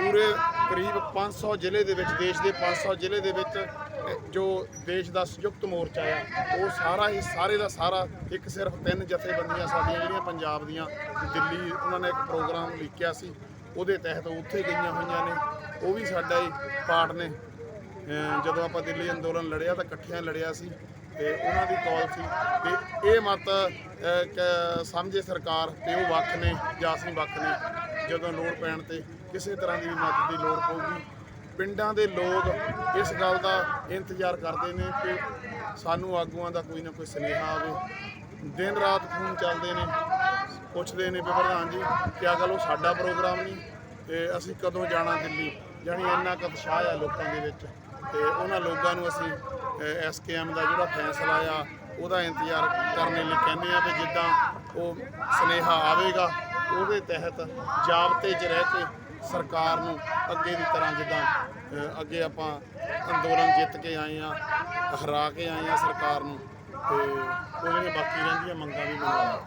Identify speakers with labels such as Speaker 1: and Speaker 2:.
Speaker 1: ਪੂਰੇ ਕਰੀਬ 500 ਜ਼ਿਲ੍ਹੇ ਦੇ ਵਿੱਚ, ਦੇਸ਼ ਦੇ 500 ਜ਼ਿਲ੍ਹੇ ਦੇ ਵਿੱਚ ਜੋ ਦੇਸ਼ ਦਾ ਸੰਯੁਕਤ ਮੋਰਚਾ ਆ, ਉਹ ਸਾਰਾ ਹੀ, ਸਾਰੇ ਦਾ ਸਾਰਾ ਇੱਕ ਸਿਰਫ ਤਿੰਨ ਜਥੇਬੰਦੀਆਂ ਸਾਡੀਆਂ ਜਿਹੜੀਆਂ ਪੰਜਾਬ ਦੀਆਂ, ਦਿੱਲੀ ਉਹਨਾਂ ਨੇ ਇੱਕ ਪ੍ਰੋਗਰਾਮ ਲਿਖਿਆ ਸੀ, ਉਹਦੇ ਤਹਿਤ ਉੱਥੇ ਗਈਆਂ ਹੋਈਆਂ ਨੇ, ਉਹ ਵੀ ਸਾਡਾ ਹੀ ਪਾਰਟ ਨੇ। ਜਦੋਂ ਆਪਾਂ ਦਿੱਲੀ ਅੰਦੋਲਨ ਲੜਿਆ ਤਾਂ ਇਕੱਠਿਆਂ ਲੜਿਆ ਸੀ ਤੇ ਉਹਨਾਂ ਦੀ ਕਾਲ ਸੀ ਤੇ ਇਹ ਮਤ ਕ- ਸਮਝੇ ਸਰਕਾਰ ਤੇ ਉਹ ਵੱਖ ਨੇ ਜਾਂ ਅਸੀਂ ਵੱਖ ਨੇ, ਜਦੋਂ ਲੋੜ ਪੈਣ ਤੇ ਕਿਸੇ ਤਰ੍ਹਾਂ ਦੀ ਵੀ ਮਦਦ ਦੀ ਲੋੜ ਪਊਗੀ। ਪਿੰਡਾਂ ਦੇ ਲੋਕ ਇਸ ਗੱਲ ਦਾ ਇੰਤਜ਼ਾਰ ਕਰਦੇ ਨੇ ਕਿ ਸਾਨੂੰ ਆਗੂਆਂ ਦਾ ਕੋਈ ਨਾ ਕੋਈ ਸੁਨੇਹਾ ਆਵੇ। ਦਿਨ ਰਾਤ ਫੋਨ ਚੱਲਦੇ ਨੇ, ਪੁੱਛਦੇ ਨੇ ਵੀ ਪ੍ਰਧਾਨ ਜੀ, ਕਿਆ ਗੱਲ, ਉਹ ਸਾਡਾ ਪ੍ਰੋਗਰਾਮ ਨਹੀਂ? ਤੇ ਅਸੀਂ ਕਦੋਂ ਜਾਣਾ ਦਿੱਲੀ? ਜਾਣੀ ਇੰਨਾ ਕੁ ਉਤਸ਼ਾਹ ਆ ਲੋਕਾਂ ਦੇ ਵਿੱਚ। ਤੇ ਉਹਨਾਂ ਲੋਕਾਂ ਨੂੰ ਅਸੀਂ ਐਸਕੇਐਮ ਦਾ ਜਿਹੜਾ ਫੈਸਲਾ ਆ, ਉਹਦਾ ਇੰਤਜ਼ਾਰ ਕਰਨ ਲਈ ਕਹਿੰਦੇ ਆ ਵੀ ਜਿੱਦਾਂ ਉਹ ਸੁਨੇਹਾ ਆਵੇਗਾ, ਉਹਦੇ ਤਹਿਤ ਜਾਬਤੇ 'ਚ ਰਹਿ ਕੇ ਸਰਕਾਰ ਨੂੰ ਅੱਗੇ ਦੀ ਤਰ੍ਹਾਂ ਜਿੱਦਾਂ ਅੱਗੇ ਆਪਾਂ ਅੰਦੋਲਨ ਜਿੱਤ ਕੇ ਆਏ ਆ, ਹਰਾ ਕੇ ਆਏ ਆ ਸਰਕਾਰ ਨੂੰ, ਤੇ ਉਹਦੀਆਂ ਬਾਕੀ ਰਹਿੰਦੀਆਂ ਮੰਗਾਂ ਵੀ ਮੰਗਾਂ